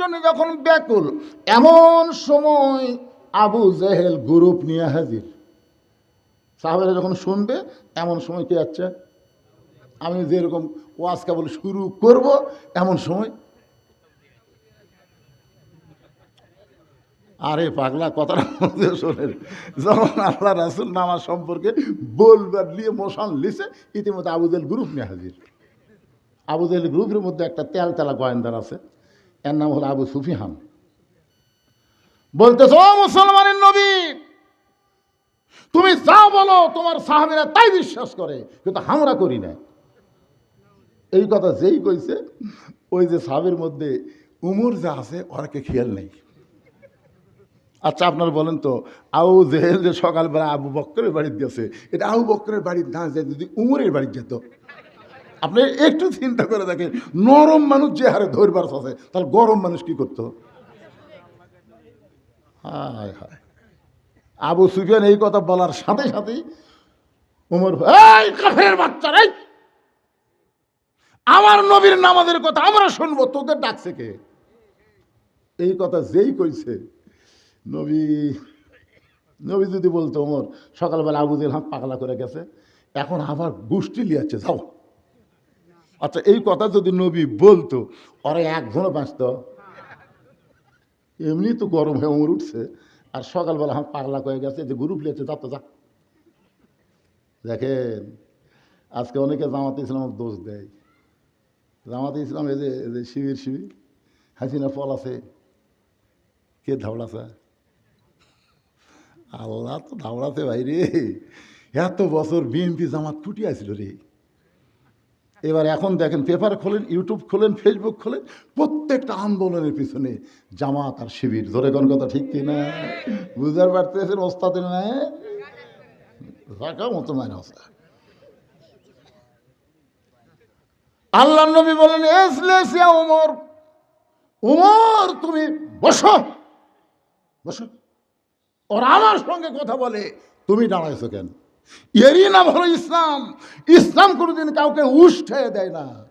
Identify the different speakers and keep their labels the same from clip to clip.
Speaker 1: জন্য যখন ব্যাকুল, এমন সময় আবু জেহেল গ্রুপ নিয়ে হাজির। সাহাবেরা যখন শুনবে, এমন সময় কি যাচ্ছে আমি যেরকম ওয়াজ কেবল শুরু করব, এমন সময়। আরে পাগলা, কথাটা মধ্যে শোনেন। যখন আল্লাহ রাসুল নামাজ সম্পর্কে বলবার নিয়ে মোশন লিসে ইতিমধ্যে আবুদেল গ্রুপ নিয়ে হাজির। আবুদেল গ্রুপের মধ্যে একটা তেল তেলা গোয়েন্দার আছে। এর নাম হলো আবু সুফিহান বলতেছ, ও মুসলমানের নবী, তুমি যা বলো, তোমার সাহাবিরা তাই বিশ্বাস করে, কিন্তু আমরা করি না। এই কথা যেই কইছে, ওই যে সাহাবের মধ্যে উমর যা আছে ওরাকে খেয়াল নেই। আচ্ছা আপনারা বলেন তো আউ জেহেল যে সকালবেলা আবু বক্করের বাড়িতে গেছে, এটা আবু বক্করের বাড়ির না যায় যদি উমরের বাড়িতে যেত? আপনি একটু চিন্তা করে দেখেন, নরম মানুষ যে হারে ধরবার আছে তাহলে গরম মানুষ কি করতো? হায় হায়। আবু সুফিয়ান এই কথা বলার সাথে সাথেই উমর এই কাফের বাচ্চা রে আমার নবীর নামাজের কথা আমরা শুনব, তোদের ডাকছে কে? এই কথা যেই কইছে, নবী নবী যদি বলতো ওমর সকালবেলা আবু জেল হাত পাগলা করে গেছে, এখন আবার গোষ্ঠী লিয়াচ্ছে, যাও। আচ্ছা এই কথা যদি নবী বলতো, ওরা একজনও বাঁচত। এমনি তো গরম হয়ে ওমর উঠছে, আর সকালবেলা হাত পাগলা করে গেছে যে গ্রুপ লিয়েছে যা তো যা। দেখেন, আজকে অনেকে জামাতে ইসলামের দোষ দেয়। জামাতে ইসলাম এই যে শিবির শিবির, হাসিনা ফল আছে, কে ধাওড়াছে আল্লাহ তো ধাওড়াছে ভাই রে। এত বছর বিএনপি জামাত টুটি আসছিল রে। এবার এখন দেখেন পেপার খোলেন, ইউটিউব খোলেন, ফেসবুক খোলেন, প্রত্যেকটা আন্দোলনের পিছনে জামাত আর শিবির। ধরে কোন কথা ঠিক কিনা বুঝতে পারতেছেন ওস্তাদের না রাখা মতো মানে অবস্থা আল্লাহ নবী বলেন উমর উমর, তুমি বসো বসো। ওরা আমার সঙ্গে কথা বলে, তুমি দাঁড়াইছো কেন? এরই নাম হলো ইসলাম। ইসলাম কোনোদিন কাউকে উষ্ঠে দেয় না।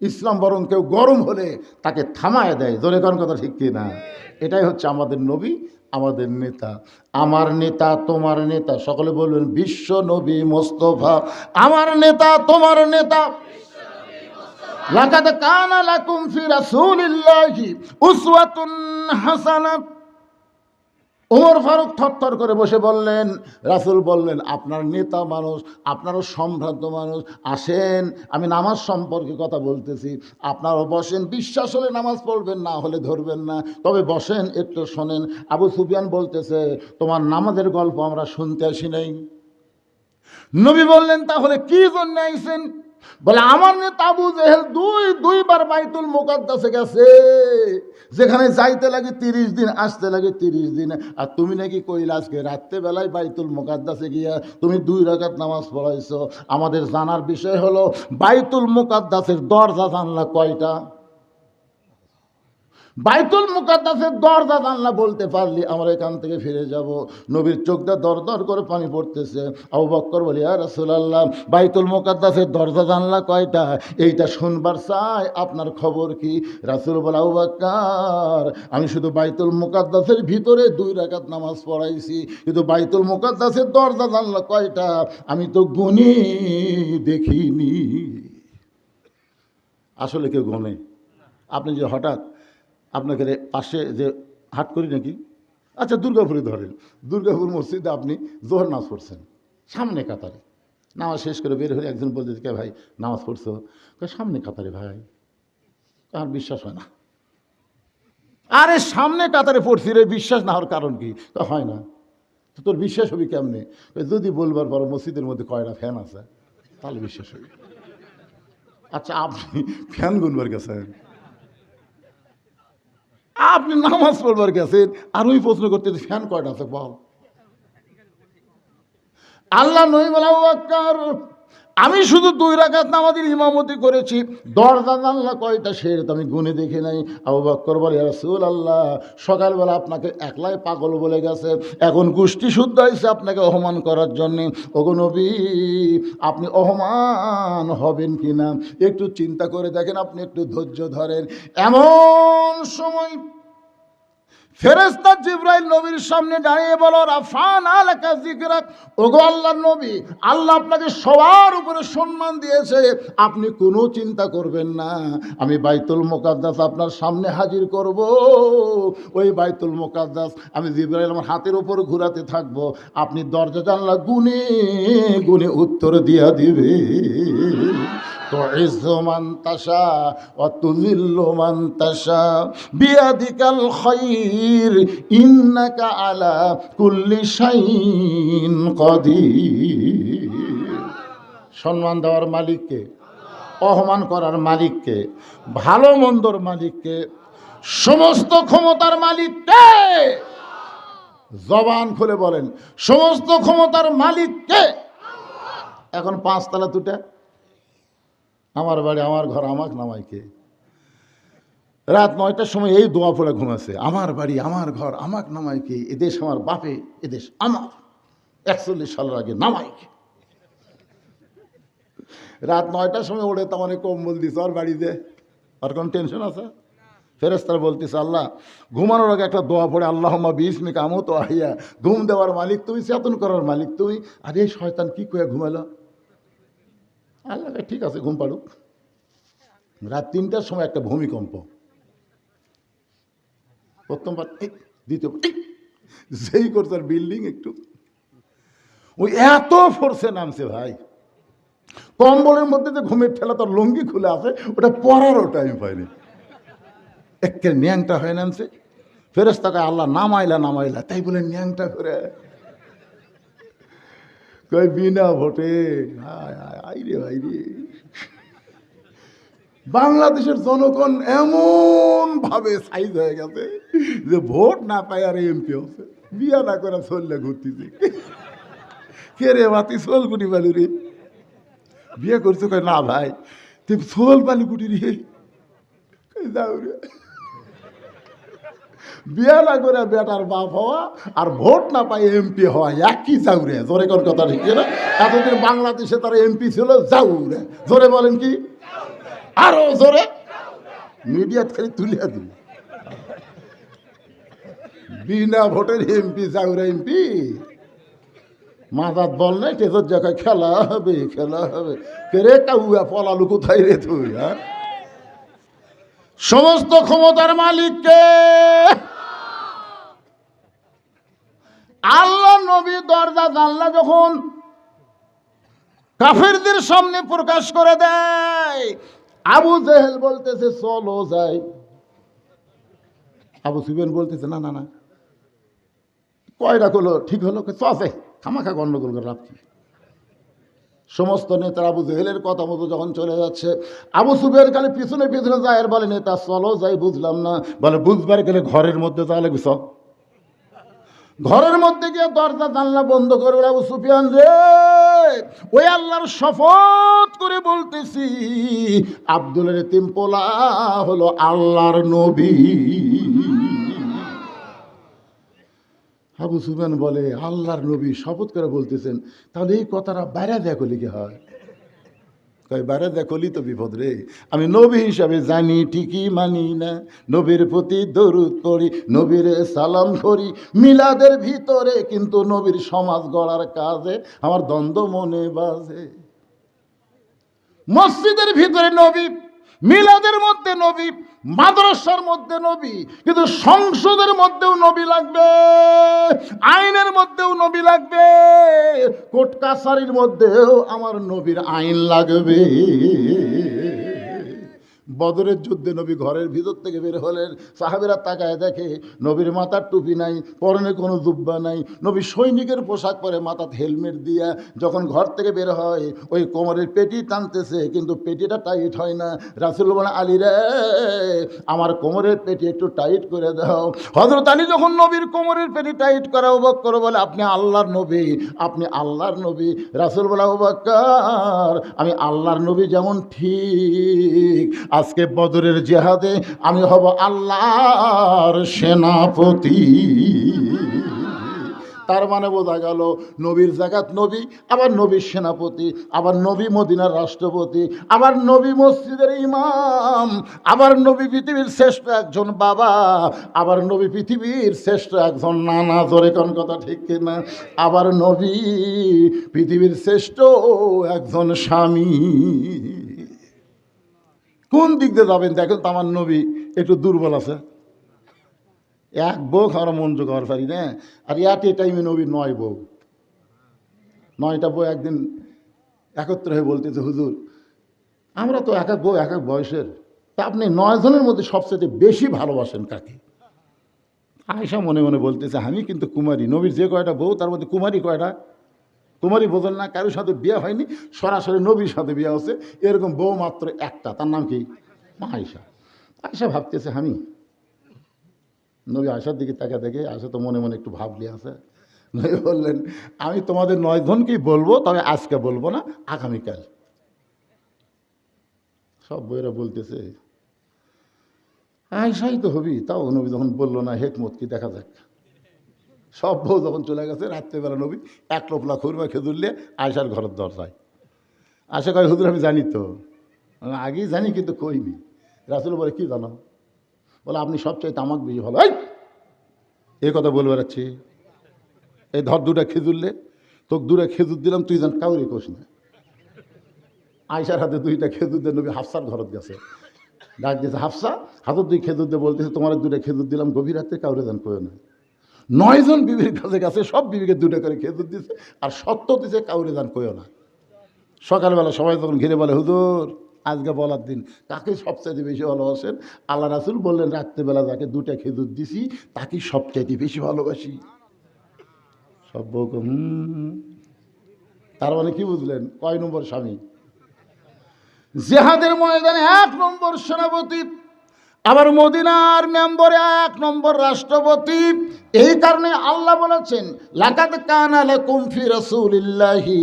Speaker 1: ইসলাম বরং কেউ গরম হলে তাকে থামায় দেয়। জোরে কোন কথা ঠিক না? এটাই হচ্ছে আমাদের নবী, আমাদের নেতা। আমার নেতা, তোমার নেতা। সকলে বলবেন, বিশ্ব নবী মোস্তফা। আমার নেতা, তোমার নেতা। লাকাদ কানা লাকুম ফি রাসূলিল্লাহি উসওয়াতুন হাসানাহ ওমর ফারুক থরথর করে বসে বললেন, রাসুল বললেন, আপনার নেতা মানুষ, আপনারও সম্ভ্রান্ত মানুষ, আসেন, আমি নামাজ সম্পর্কে কথা বলতেছি। আপনারাও বসেন বিশ্বাস হলে নামাজ পড়বেন, না হলে ধরবেন না। তবে বসেন, একটু শোনেন। আবু সুফিয়ান বলতেছে, তোমার নামাজের গল্প আমরা শুনতে আসি নাই। নবী বললেন, তাহলে কি জন্য আইছেন? বলে, আমার নেতা আবু জেহেল দুই, দুইবার বাইতুল মোকাদ্দাসে গেছে। যেখানে যাইতে লাগে তিরিশ দিন, আসতে লাগে তিরিশ দিন। আর তুমি নাকি কইলা আজকে রাত্রেবেলায় বাইতুল মোকাদ্দাসে গিয়া তুমি দুই রাকাত নামাজ পড়াইছো। আমাদের জানার বিষয় হলো, বাইতুল মোকাদ্দাসের দরজা জানলা কয়টা? বাইতুল মুকাদ্দাসের দরজা জানলা বলতে পারলি, আমরা এখান থেকে ফিরে যাব। নবীর চোখটা দর দর করে পানি পড়তেছে। আবু বক্কর বলি আর রাসূলুল্লাহ, বাইতুল মুকাদ্দাসের দরজা জানলা কয়টা? এইটা শুনবার চাই, আপনার খবর কি? রাসুল বলে, আবু বক্কর, আমি শুধু বাইতুল মুকাদ্দাসের ভিতরে দুই রাকাত নামাজ পড়াইছি, কিন্তু বাইতুল মুকাদ্দাসের দরজা জানলা কয়টা? আমি তো গুনি দেখিনি। আসলে কেউ গনে আপনি যে হঠাৎ আপনাকে পাশে যে হাট করি নাকি? আচ্ছা দুর্গাপুরে ধরেন। দুর্গাপুর মসজিদে আপনি জোহর নামাজ পড়ছেন। সামনে কাতারে। নামাজ শেষ করে বের হলে একজন বলতে কে ভাই, নামাজ পড়ছো? সামনে কাতারে ভাই। আর বিশ্বাস হয় না। আরে, সামনে কাতারে পড়ছি রে, বিশ্বাস না হওয়ার কারণ কি? তো হয় না। তো তোর বিশ্বাস হবি কেমনে? যদি বলবার পর মসজিদের মধ্যে কয়টা ফ্যান আছে, তাহলে বিশ্বাস হবি। আচ্ছা আপনি ফ্যান গুনবার গেছেন। আপনি নামাজ পড়বার গেছেন আর ওই প্রশ্ন করতে ফ্যান কয়টা আছে বল? আল্লাহ নই বলা আমি শুধু দুই রাকাত নামাজের ইমামতি করেছি, দরজা জানলা কয়টা সেটা আমি গুনে দেখি নাই। আবু বক্কর বলে রাসূল আল্লাহ সকালবেলা আপনাকে একলাই পাগল বলে গেছে, এখন গোষ্ঠী শুদ্ধ হয়েছে আপনাকে অহমান করার জন্যে। নবী, আপনি অহমান হবেন কি না একটু চিন্তা করে দেখেন, আপনি একটু ধৈর্য ধরেন। এমন সময় ফেরেস্তা জিব্রাইল নবীর সামনে দাঁড়িয়ে বলো, রাফান আলাকা জিকরাক ওগো আল্লাহর নবী, আল্লাহ আপনাকে সবার উপরে সম্মান দিয়েছে। আপনি কোনো চিন্তা করবেন না, আমি বাইতুল মোকাদ্দাস আপনার সামনে হাজির করব। ওই বাইতুল মোকাদ্দাস, আমি জিব্রাইল আমার হাতের উপর ঘোরাতে থাকব। আপনি দরজা জানলা গুনে গুনে উত্তর দিয়া দিবে। تعز من تشاء وتذل من تشاء بيدك الخير إنك على كل شيء قدير সম্মান দেওয়ার মালিককে অপমান করার মালিককে ভালো মন্দর মালিককে সমস্ত ক্ষমতার মালিককে জবান খুলে বলেন সমস্ত ক্ষমতার মালিককে এখন পাঁচতলা দুটা আমার বাড়ি, আমার ঘর, আমাকে নামাইকে রাত নয়টার সময় এই দোয়া পড়ে ঘুমাছে আমার বাড়ি, আমার ঘর, আমাকে নামাইকে এদেশ আমার বাপে এদেশ আমার। একচল্লিশ সালের আগে নামাইকে রাত নয়টার সময় ওড়ে তো অনেক কম্বল দিছে, ওর বাড়িতে আর কোন টেনশন আছে? ফেরেস্তার বলতেছে, আল্লাহ, ঘুমানোর আগে একটা দোয়া পড়ে আল্লাহ বিষ মে কামো তো আহিয়া। ঘুম দেওয়ার মালিক তুমি, চেতন করার মালিক তুমি। আর এই শয়তান কি কয়ে ঘুমালো? আল্লাহ ঠিক আছে, ঘুম পাড়ুক। রাত তিনটার সময় একটা ভূমিকম্প। প্রথমবার দ্বিতীয় যেই করছে বিল্ডিং একটু। ওই এত ফোর্সে নামছে ভাই। কম্বলের মধ্যে যে ঘুমের ঠেলা তার লুঙ্গি খুলে আছে, ওটা পরারও টাইম পায়নি একে ন্যাংটা হয়ে নামছে। ফেরেস্তাকে আল্লাহ নামাইলা নামাইলা, তাই বলে ন্যাংটা করে। কই বিনা ভোটে? বাংলাদেশের জনগণ এমন ভাবে সাইজ হয়ে গেছে যে ভোট না পায় আর এমপি হচ্ছে। বিয়া না করে চললে ঘুরতেছে। কে রে বাতি সোল গুটি বালু রে। বিয়ে করছ কই না ভাই, তুই সোল বালু গুটি রে। যাও রে। বিয়া না করে বেটার বাপ হওয়া আর ভোট না পাই এমপি হওয়া, একই যাও রে জোরে কোন কথা ঠিক না এতদিন বাংলাদেশে তার এমপি ছিল যাও রে জোরে বলেন কি? আরও জোরে? মিডিয়াত খালি তুলিয়া দিল। বিনা ভোটের এমপি যাউরা এমপি। মাথাত বল নাই, টেজর জায়গায় খেলা হবে খেলা হবে। কে রে কাউয়া, পলালু কোথায় রে তুই হ্যাঁ? সমস্ত ক্ষমতার মালিককে। আল্লাহ নবী দরজা জানলা যখন কাফেরদের সামনে প্রকাশ করে দেয়, আবু জেহেল বলতেছে, চলো যাই। আবু সুবেন বলতেছে, না না না। কয়টা করল ঠিক হলো। চে খামাখা গন্ডগোল করে লাভ কি? সমস্ত নেতারা আবু জেহেলের কথা মতো যখন চলে যাচ্ছে, আবু সুবের খালি পিছনে পিছনে যায় আর বলে, নেতা, চলো যাই, বুঝলাম না। বলে, বুঝবার গেলে ঘরের মধ্যে তাহলে চ ঘরের মধ্যে গিয়ে দরজা, জানলা বন্ধ করে আবু সুফিয়ান রে, ওই আল্লাহর শপথ করে বলতেছি, আব্দুলের তিমপোলা হলো আল্লাহর নবী। আবু সুফিয়ান বলে, আল্লাহর নবী শপথ করে বলতেছেন, তাহলে এই কথাটা বাইরে দেখো লিখে হয়? বাইরে দেখলি তো বিপদ রে। আমি নবী হিসাবে জানি, ঠিকই মানি না। নবীর প্রতি দরুদ করি নবীর সালাম করি মিলাদের ভিতরে কিন্তু নবীর সমাজ গড়ার কাজে আমার দ্বন্দ্ব মনে বাজে। মসজিদের ভিতরে নবী মিলাদের মধ্যে নবী, মাদ্রাসার মধ্যে নবী, কিন্তু সংসদের মধ্যেও নবী লাগবে, আইনের মধ্যেও নবী লাগবে, কোর্ট কাছারির মধ্যেও আমার নবীর আইন লাগবে। বদরের যুদ্ধে নবী ঘরের ভিতর থেকে বের হলেন। সাহাবেরা তাকায় দেখে নবীর মাথার টুপি নাই, পরনে কোনো দুব্বা নাই। নবী সৈনিকের পোশাক পরে মাথাত হেলমেট দিয়া যখন ঘর থেকে বের হয়, ওই কোমরের পেটি টানতেছে, কিন্তু পেটিটা টাইট হয় না। রাসুল আলী রে, আমার কোমরের পেটি একটু টাইট করে দাও। হজরত আলী যখন নবীর কোমরের পেটি টাইট করা অবাক করো বলে, আপনি আল্লাহর নবী, আপনি আল্লাহর নবী। রাসুল বলা অবাক্কার আমি আল্লাহর নবী যেমন ঠিক আজকে বদরের জেহাদে আমি হব আল্লাহর সেনাপতি। তার মানে বোঝা গেল নবীর জাগাত নবী, আবার নবীর সেনাপতি, আবার নবী মদিনার রাষ্ট্রপতি, আবার নবী মসজিদের ইমাম, আবার নবী পৃথিবীর শ্রেষ্ঠ একজন বাবা, আবার নবী পৃথিবীর শ্রেষ্ঠ একজন নানা, জোরে কোন কথা ঠিক কিনা? আবার নবী পৃথিবীর শ্রেষ্ঠ একজন স্বামী। কোন দিক দিয়ে যাবেন? দেখেন তো আমার নবী একটু দুর্বল আছে। এক বউ খাওয়ার মন জোগাবার পারি না। আর ইয়াতে টাইমে নবী নয় বউ। নয়টা বউ একদিন একত্র হয়ে বলতেছে, হুজুর, আমরা তো এক এক বউ, এক এক বয়সের। তা আপনি নয় জনের মধ্যে সবচেয়ে বেশি ভালোবাসেন কাকে? আয়সা মনে মনে বলতেছে, আমি কিন্তু কুমারী। নবীর যে কয়টা বউ, তার মধ্যে কুমারী কয়টা? কুমারী বোঝেন না, কারোর সাথে বিয়ে হয়নি, সরাসরি নবীর সাথে বিয়ে হচ্ছে। এরকম বউ মাত্র একটা, তার নাম কি? আয়সা আয়সা ভাবতেছে আমি। নবী আয়সার দিকে তাকা দেখে আয়সা তো মনে মনে একটু ভাবলি আছে। নবী বললেন, আমি তোমাদের নয় জনকেই বলব, তবে আজকে বলব না, আগামীকাল। সব বইয়েরা বলতেছে আয়সাই তো হবি। তাও নবী যখন বলল না, হেকমত কি? দেখা যাক। সব বউ যখন চলে গেছে, রাত্রেবেলা নবী এক লোপলা খুরমা খেজুরলে আয়সার ঘরের দরজায়। আশা কয়, হুজুর, আমি জানি তো। আগেই জানি, কিন্তু কইনি। রাসুল বলে, কি জানো? বলে, আপনি সবচেয়ে তামাক বেশি ভালো এই! কথা বলে বেড়াচ্ছি। এই ধর দুটা খেজুরলে তোকে দুটা খেজুর দিলাম, তুই জান কাউরে কোষ না। আয়সার হাতে দুইটা খেজুর দিয়ে নবী হাফসার ঘরত গেছে। ডাক দিয়েছে, হাফসা হাতের দুই খেজুর দিয়ে বলতেছে, তোমার দুটা খেজুর দিলাম, গভীর রাতে কাউরে জান কয়ে না। নয়জন বিবির কাছে গেছে, সব বিবিকে দুটো করে খেজুর দিছে, আর সত্য দিছে, কাউরে যান কইও না। সকালবেলা সবাই তখন ঘিরে বলে, হুজুর, আজকে বলার দিন। কাকে সবচাইতে বেশি ভালোবাসেন? আল্লাহ রাসুল বললেন, রাত্রেবেলা যাকে দুটা খেজুর দিছি তাকে সবচাইতে বেশি ভালোবাসি। সব বউকে হুম। তার মানে কি বুঝলেন? কয় নম্বর স্বামী? জেহাদের ময়দানে এক নম্বর সেনাপতি আবার মদিনার মেম্বরে এক নম্বর রাষ্ট্রপতি। এই কারণে আল্লাহ বলেছেন লাকাত কানা লাকুম ফি রাসূলিল্লাহি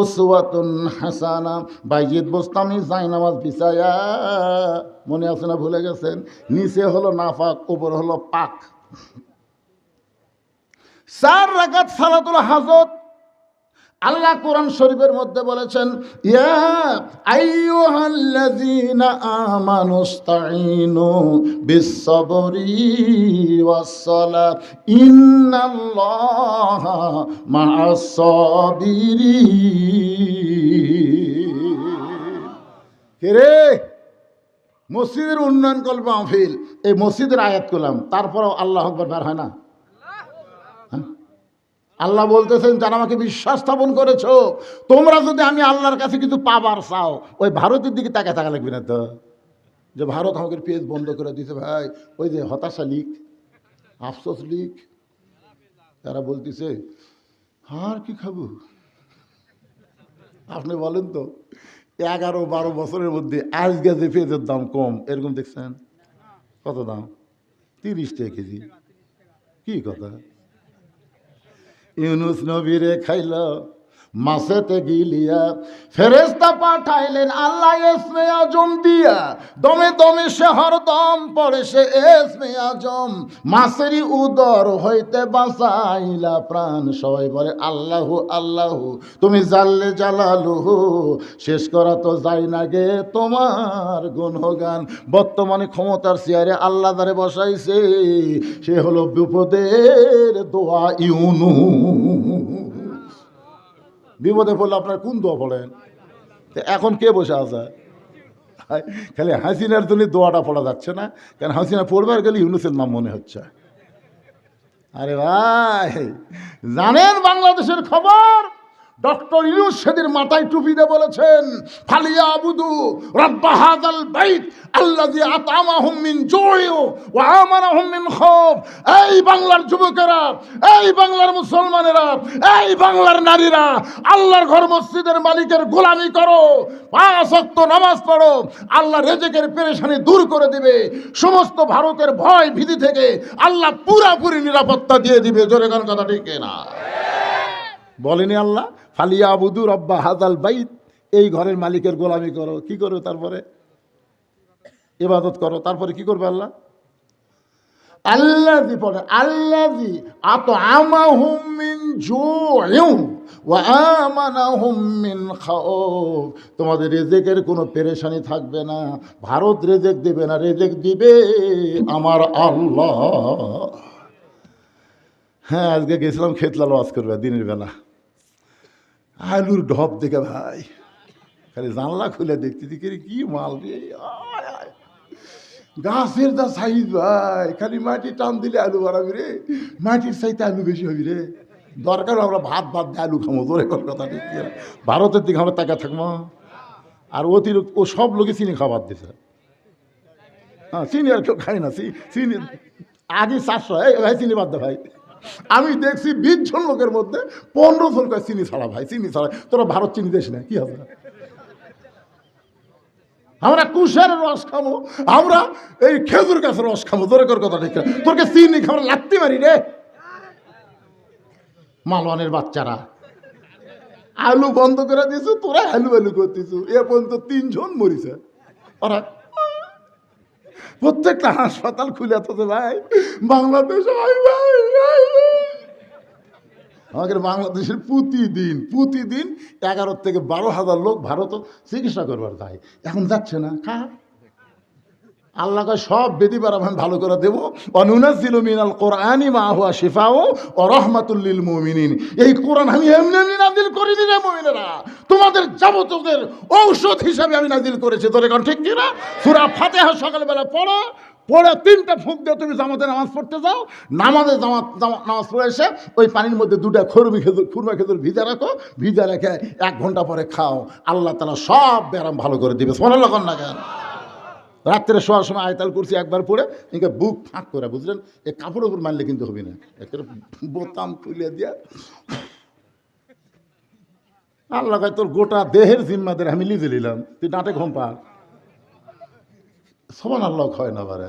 Speaker 1: উসওয়াতুন হাসানা। বাইজিদ বোস্তামি জায়নামাজ বিছায়া। মনে আছে না ভুলে গেছেন? নিচে হলো নাফাক, উপর হলো পাক। চার রাকাত সালাতুল হাজত আল্লাহ কোরআন শরীফের মধ্যে বলেছেন, ইয়া মসজিদের উন্নয়ন কল্প মাহফিল। এই মসজিদের আয়াত করলাম তারপরেও আল্লাহ আকবর বের হয় না? আল্লাহ বলতেছেন, যারা আমাকে বিশ্বাস স্থাপন করেছ, তোমরা যদি আমি আল্লাহর কাছে কিছু পাবার চাও, ওই ভারতের দিকে তাকে থাকা লাগবে না তো? যে ভারত আমাকে পেজ বন্ধ করে দিয়েছে ভাই, ওই যে হতাশা লিখ আফসোস লিখ তারা বলতেছে, আর কি খাব? আপনি বলেন তো, এগারো বারো বছরের মধ্যে আজকে যে পেঁয়াজের দাম কম, এরকম দেখছেন? কত দাম? তিরিশ টাকা কেজি। কি কথা? ইউনুস নবীরে খাইল। মাসেতে গিলিয়া ফেরেস্তা পাঠাইলেন আল্লাহ এসমে আজম দিয়া। দমে দমে সে হরদম পড়ে সে এসমে আজম মাসেরই উদর হইতে বাঁচাইলা প্রাণ। সবাই বলে, আল্লাহ আল্লাহ, তুমি জানলে জালালু শেষ করা তো যাই না গে তোমার গুণগান। বর্তমানে ক্ষমতার চেয়ারে আল্লাহ দ্বারে বসাইছে। সে হলো বিপদের দোয়া ইউনু বিপদে পড়লে আপনার কোন দোয়া পড়েন? তো এখন কে বসে আছে? খালি হাসিনার জন্য দোয়াটা পড়া যাচ্ছে না। কেন হাসিনা পড়বার গেলে ইউনুসের নাম মনে হচ্ছে। আরে ভাই, জানেন বাংলাদেশের খবর? ডক্টর ইউনুস সেদিন মাথায় টুপি দিয়ে বলেছেন, ফালিয়া আবুদু রাব্বা হাযাল বাইত আল্লাযী আতামাহুম মিন জুই ওয়া আমানাহুম মিন খাউফ এই বাংলার যুবকেরা, এই বাংলার মুসলমানেরা, এই বাংলার নারীরা, আল্লাহর ঘর মসজিদের মালিকের গোলামি করো, পাঁচ ওয়াক্ত নামাজ পড়ো আল্লাহ রেজেকের পেরেশানি দূর করে দিবে। সমস্ত ভারতের ভয় ভীতি থেকে আল্লাহ পুরাপুরি নিরাপত্তা দিয়ে দিবে। জোরে গান কথা ঠিক না বলেনি আল্লাহ? ফালিয়া আবুদু রব্বা হাজাল বাইত। এই ঘরের মালিকের গোলামি করো, কি করো তারপরে? ইবাদত করো, তারপরে কি করবে আল্লাহ? আল্লাজি পড়ে আল্লাজি আত আমাহুম মিন জুইউ ওয়া আমানাহুম মিন খাউফ। তোমাদের রেজেকের কোনো পেরেশানি থাকবে না, ভারত রেজেক দেবে না, রেজেক দিবে আমার আল্লাহ। হ্যাঁ আজকে গেছিলাম খেতলাল ওয়াজ করবে, দিনের বেলা। আলুর ঢপ দেখে ভাই, খালি জানলা খুলে দেখতে দেখি কি মাল রে। গাছের যা সাইজ ভাই, খালি মাটি টান দিলে আলু বাড়াবি রে, মাটির সাইতে আলু বেশি হবি রে। দরকার আমরা ভাত ভাত দিয়ে আলু খামো তোর এখন কথা ভারতের দিকে আমরা তাকা থাকব। আর অতিরিক্ত, ও সব লোকে চিনি খাবার দিছে হ্যাঁ চিনি আর কেউ খায় না চিনি আগে চারশো ভাই, চিনি বাদ দে ভাই। আমি দেখছি বিশ জন লোকের মধ্যে পনেরো জন কয়, চিনি ছাড়া ভাই, চিনি ছাড়া, তোরা ভারত চিনি দেশ না কি হবে আমরা কুশের রস খাব, আমরা এই খেজুর গাছের রস খাব তোর কথা ঠিক। তোরকে চিনি খাবার লাগতে পারি রে। মালওয়ানের বাচ্চারা, আলু বন্ধ করে দিয়েছ তোরা আলু আলু করতেছো। এ পর্যন্ত তিনজন মরিছে। ওরা প্রত্যেকটা হাসপাতাল খুলে তো ভাই, বাংলাদেশ। আমাদের বাংলাদেশের প্রতিদিন প্রতিদিন এগারো থেকে বারো হাজার লোক ভারত চিকিৎসা করবার যায় এখন যাচ্ছে না খা আল্লাহ সব বেদি বার আমি ভালো করে দেবো। অনুনাজিল মিনাল কোরআনি মা হুয়া শিফাও ও রহমাতুল্লিল মুমিনিন। এই কোরআন আমি এমনি এমনি নাজিল করি রে মুমিনেরা। তোমাদের যাবতীয় ঔষধ হিসাবে আমি নাজিল করেছি। তোর এখন ঠিক কিনা? সুরা ফাতেহা সকালবেলা পড়ো, পড়ে তিনটা ফুক দিয়ে তুমি জামাতে নামাজ পড়তে যাও। নামাজে জামাত জামা- নামাজ পড়ে এসে ওই পানির মধ্যে দুটা খরবি খেজুর খুরমা খেজুর ভিজা রাখো, ভিজা রেখে এক ঘণ্টা পরে খাও। আল্লাহ তালা সব ব্যারাম ভালো করে দিবে। সোনাল না কেন? রাত্রে শোয়ার সময় আয়তাল করছি একবার পরে একে বুক ফাঁক করে, বুঝলেন? এ কাপড় উপর মারলে কিন্তু হবে না। একের বোতাম খুলে দিয়া। আল্লাহ তোর গোটা দেহের জিম্মাদের আমি লিজে নিলাম। তুই ডাঁটে ঘুম পা সমান আল্লাহ হয় না পারে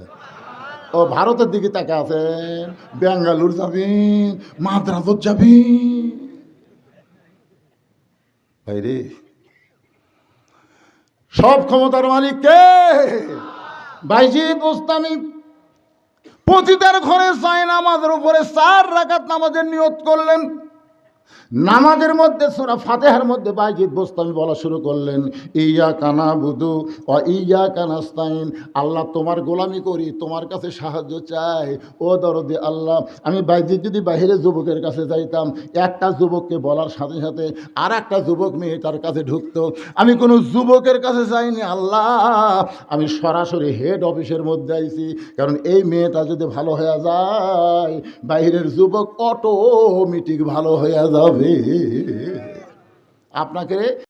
Speaker 1: ও ভারতের দিকে তাকে আছেন বেঙ্গালুর যাবি, মাদ্রাজত যাবি? ভাই রে সব ক্ষমতার মালিক কে? ভাইজি বুস্তামি পতিতার ঘরে সাইন আমাদের উপরে চার রাকাত নামাজের নিয়ত করলেন। নামাজের মধ্যে, সুরা ফাতেহার মধ্যে বাইজিৎ বোস্তামি বলা শুরু করলেন ইয়া কানা বুধু ও ইয়া কানাস্তাইন আল্লাহ তোমার গোলামি করি, তোমার কাছে সাহায্য চাই। ও দরদে আল্লাহ, আমি বাইজিৎ যদি বাইরে যুবকের কাছে যাইতাম, একটা যুবককে বলার সাথে সাথে আর একটা যুবক মেয়ে তার কাছে ঢুকতো। আমি কোনো যুবকের কাছে যাইনি, আল্লাহ। আমি সরাসরি হেড অফিসের মধ্যে আইছি, কারণ এই মেয়েটা যদি ভালো হয়ে যায় বাইরের যুবক অটোমেটিক ভালো হয়ে যাবে আপনাকে